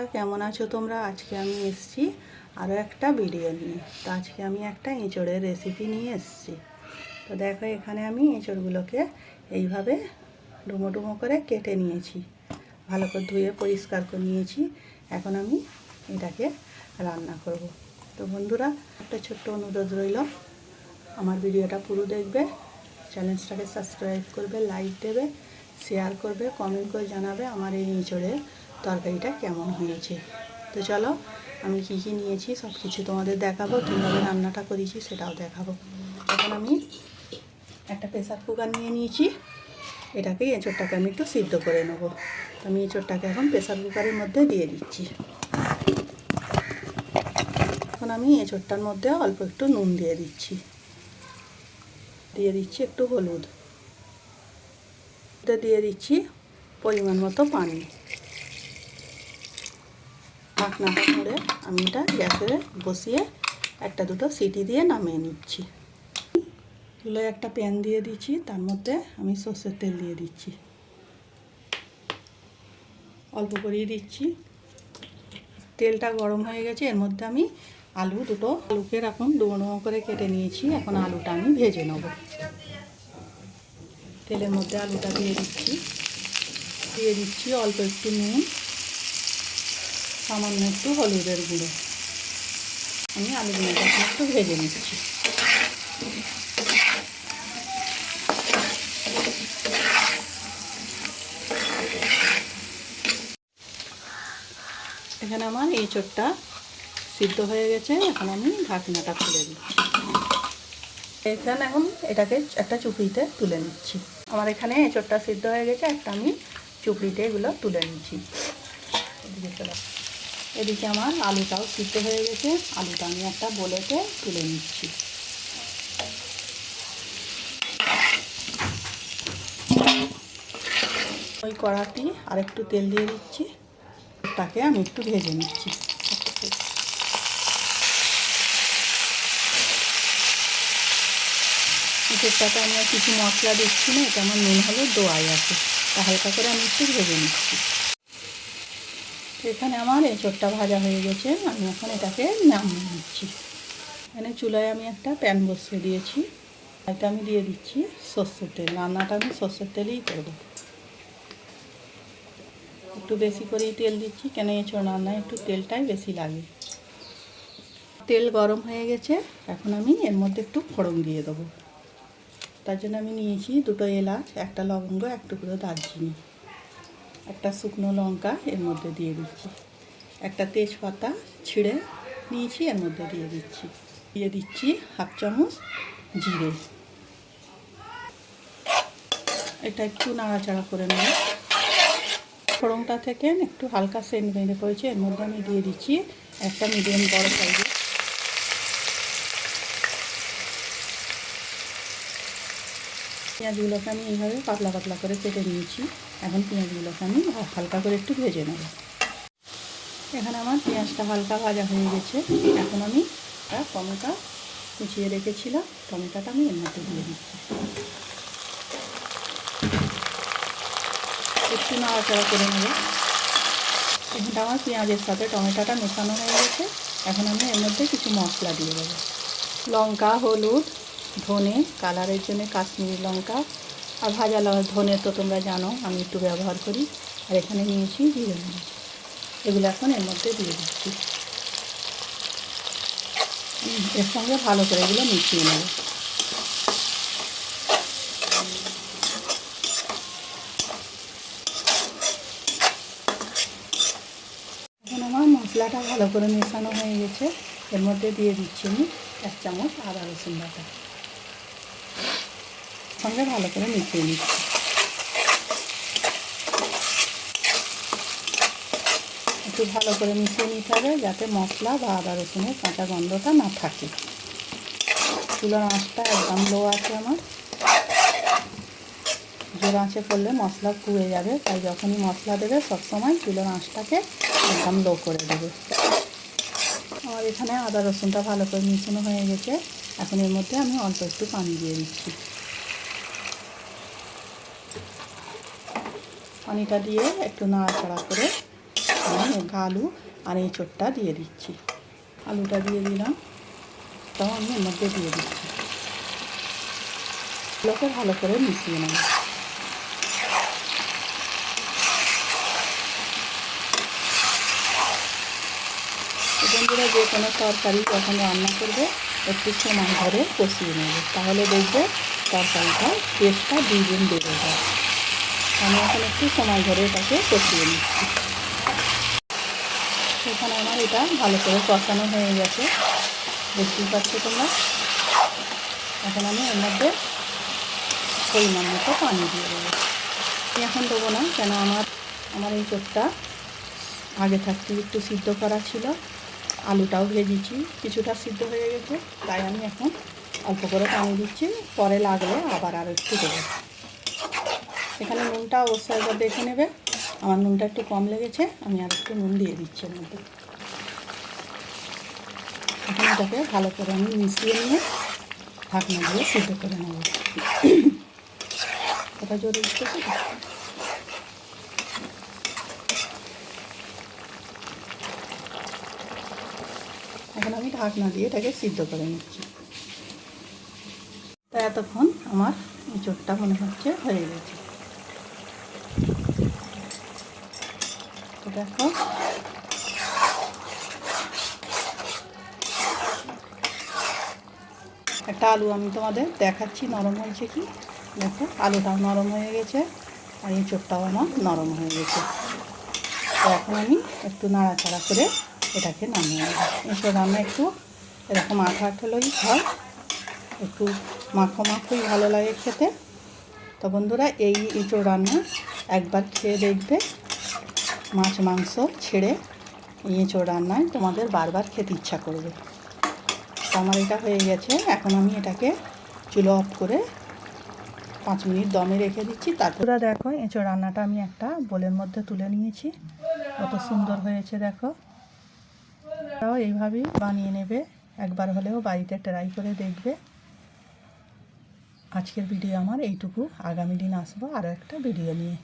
বন্ধুরা, কেমন আছো তোমরা? আজকে আমি এসেছি আরও একটা ভিডিও নিয়ে। তো আজকে আমি একটা এঁচড়ের রেসিপি নিয়ে এসেছি। তো দেখো, এখানে আমি এঁচড়গুলোকে এইভাবে ডুমো ডুমো করে কেটে নিয়েছি। ভালো করে ধুয়ে পরিষ্কার করে নিয়েছি। এখন আমি এটাকে রান্না করব। তো বন্ধুরা, একটা ছোট্ট অনুরোধ রইল। আমার ভিডিওটা পুরো দেখবে, চ্যানেলটাকে সাবস্ক্রাইব করবে লাইক দেবে শেয়ার করবে কমেন্ট করে জানাবে আমার এই এঁচড়ের তরকারিটা কেমন হয়েছে? তো চলো, আমি কী কী নিয়েছি সব কিছু তোমাদের দেখাবো, কীভাবে রান্নাটা করেছি সেটাও দেখাবো। এখন আমি একটা প্রেসার কুকার নিয়ে নিয়েছি, এটাকে এঁচড়টাকে আমি একটু সিদ্ধ করে নেব। তো আমি এঁচড়টাকে এখন প্রেসার কুকারের মধ্যে দিয়ে দিচ্ছি। এখন আমি এঁচড়টার মধ্যে অল্প একটু নুন দিয়ে দিচ্ছি। দিয়ে দিচ্ছি একটু হলুদ। দিয়ে দিচ্ছি পরিমাণ মতো পানি। ঢাকনাটা করে আমি এটা গ্যাসে বসিয়ে একটা দুটো সিটি দিয়ে নামিয়ে নিচ্ছি। চুলোয় একটা প্যান দিয়ে দিচ্ছি, তার মধ্যে আমি সর্ষের তেল দিয়ে দিচ্ছি। অল্প করেই দিচ্ছি। তেলটা গরম হয়ে গেছে, এর মধ্যে আমি আলু দুটো, আলুকে এখন ডুমো করে কেটে নিয়েছি। এখন আলুটা আমি ভেজে নেব। তেলের মধ্যে আলুটা দিয়ে দিচ্ছি। দিয়ে দিচ্ছি অল্প একটু নুন। সামান্য একটু হলুদের গুঁড়ো। আমি আলুগুলোটা একটু ভেজে নিচ্ছি। এখানে আমার এই চোটটা সিদ্ধ হয়ে গেছে। এখন আমি ঢাকনাটা খুলে দিচ্ছি। এখানে এখন এটাকে একটা চুপড়িতে তুলে নিচ্ছি। আমার এখানে এঁচড়টা সিদ্ধ হয়ে গেছে। একটা আমি চুপড়িতে এগুলো তুলে নিচ্ছি। এদিকে আমার আলুটাও সিদ্ধ হয়ে গেছে। আলুটা আমি একটা বলেতে তুলে নিচ্ছি। ওই কড়াটি আর একটু তেল দিয়ে দিচ্ছি। তাকে আমি একটু ভেজে নিচ্ছি। এটাতে আমি কিছু মশলা দিচ্ছি না, এটা আমার নুন হলো দোয়াই আছে। তা হালকা করে আমি একটু ভেজে নিচ্ছি। এখানে আমার এঁচড়টা ভাজা হয়ে গেছে। আমি এখন এটাকে নামিয়ে নিচ্ছি। এখানে চুলায় আমি একটা প্যান বসিয়ে দিয়েছি। এতে আমি দিয়ে দিচ্ছি সর্ষের তেল। রান্নাটা আমি সর্ষের তেলেই করব। একটু বেশি করেই তেল দিচ্ছি, কেন এঁচড় রান্নায় একটু তেলটাই বেশি লাগে। তেল গরম হয়ে গেছে, এখন আমি এর মধ্যে একটু ফোড়ন দিয়ে দেবো। তার জন্য আমি নিয়েছি দুটো এলাচ, একটা লবঙ্গ, এক টুকরো দারচিনি। একটা শুকনো লঙ্কা এর মধ্যে দিয়ে দিচ্ছি। একটা তেজপাতা ছিঁড়ে নিয়েছি, এর মধ্যে দিয়ে দিচ্ছি। দিয়ে দিচ্ছি হাফ চামচ জিরে। এটা একটু নাড়াচাড়া করে নেব। ফোড়নটা থেকে একটু হালকা সেন্ট বেঁধে পড়েছে, এর মধ্যে আমি দিয়ে দিচ্ছি একটা মিডিয়াম বড় সাইজের পেঁয়াজগুলোকে আমি এইভাবে পাতলা পাতলা করে কেটে নিয়েছি। এখন পেঁয়াজগুলোকে আমি হালকা করে একটু ভেজে নেব। এখানে আমার পেঁয়াজটা হালকা ভাজা হয়ে গেছে। এখন আমি টমেটো কুচিয়ে রেখেছিলাম। টমেটোটা আমি এর মধ্যে দিয়ে দিচ্ছি। একটু নাড়াচাড়া করে নেব। এখানটা আমার পেঁয়াজের সাথে টমেটোটা মেশানো হয়ে গেছে। এখন আমি এর মধ্যে কিছু মশলা দিয়ে দেবো। লঙ্কা, হলুদ, ধনে, কালারের জন্য কাশ্মীরি লঙ্কা আর ভাজা ধনে তো তোমরা জানো, আমি একটু ব্যবহার করি। আর এখানে নিয়েছি জিরে মরিচ এগুলো এখন এর মধ্যে দিয়ে দিচ্ছি। এর সঙ্গে ভালো করে এগুলো মিশিয়ে নেব। এখন আমার মশলাটা ভালো করে মেশানো হয়ে গেছে। এর মধ্যে দিয়ে দিচ্ছি আমি এক চামচ আদা রসুন বাটা। সঙ্গে ভালো করে মিশিয়ে নিচ্ছি। একটু ভালো করে মিশিয়ে নিতে হবে যাতে মশলা বা আদা রসুনের কাঁচা গন্ধটা না থাকে। চুলার আঁচটা একদম লো আছে আমার। জোর আঁচে করলে মশলা পুড়ে যাবে, তাই যখনই মশলা দেবে সবসময় চুলার আঁচটাকে একদম লো করে দেবে। আমার এখানে আদা রসুনটা ভালো করে মিশানো হয়ে গেছে। এখন এর মধ্যে আমি অল্প একটু পানি দিয়ে দিচ্ছি। পানিটা দিয়ে একটু নাড়াচাড়া করে আমি আলু আর এঁচোড়টা দিয়ে দিচ্ছি। আলুটা দিয়ে দিলাম। তাও আমি এর মধ্যে দিয়ে দিচ্ছি। এগুলোকে ভালো করে মিশিয়ে নেব। বন্ধুরা, যে কোনো তরকারি যখন রান্না করবে, একটু সময় ধরে কষিয়ে নেবে। তাহলে দেখবে তরকারিটার টেস্টটা দুই দিন বেড়ে যায়। আমি এখন একটু সময় ধরে এটাকে কষিয়ে নিচ্ছি। এখানে আমার এটা ভালো করে কষানো হয়ে গেছে। দেখতেই পাচ্ছ তোমরা? এখন আমি এর মধ্যে পরিমাণ মতো পানি দিয়ে দেবো। এখন দেবো না, কেন আমার আমার এই চোখটা আগে থাকতে একটু সিদ্ধ করা ছিল। আলুটাও ভেজেছি, কিছুটা সিদ্ধ হয়ে গেছে, তাই আমি এখন অল্প করে পানি দিচ্ছি। পরে লাগলে আবার আর একটু দেবো। এখানে নুনটা অবশ্যই একবার দেখে নেবে। আমার নুনটা একটু কম লেগেছে, আমি আর একটু নুন দিয়ে দিচ্ছি এর মধ্যে। এখন এটাকে ভালো করে আমি মিশিয়ে নিয়ে ঢাকনা দিয়ে সিদ্ধ করে নেব। ওটা জোরে এখন আমি ঢাকনা দিয়ে এটাকে সিদ্ধ করে নিচ্ছি। তা এতক্ষণ আমার চোটটা মনে হচ্ছে হয়ে গেছে। দেখো। একটা আলু আমি তোমাদের দেখাচ্ছি, নরম হয়েছে কি? দেখো, আলুটাও নরম হয়ে গেছে, আর এই চোটটাও আমার নরম হয়ে গেছে। এখন আমি একটু নাড়াচাড়া করে এটাকে নামিয়ে নেব। এসব রান্না একটু এরকম আঠা আঠেলোই হয়, একটু মাখো মাখোই ভালো লাগে খেতে। তো বন্ধুরা, এই এঁচোড় রান্না একবার খেয়ে দেখবে। মাছ, মাংস ছেড়ে এঁচোড় রান্নায়। তোমাদের বারবার খেতে ইচ্ছা করবে। আমার এটা হয়ে গেছে। এখন আমি এটাকে চুলো অফ করে পাঁচ মিনিট দমে রেখে দিচ্ছি। তারপরে দেখো এঁচোড় রান্নাটা আমি একটা বোলের মধ্যে তুলে নিয়েছি। কত সুন্দর হয়েছে, দেখো। তাও এইভাবেই বানিয়ে নেবে। একবার হলেও বাড়িতে ট্রাই করে দেখবে। আজকের ভিডিও আমার এইটুকু। আগামী দিন আসব আরও একটা ভিডিও নিয়ে।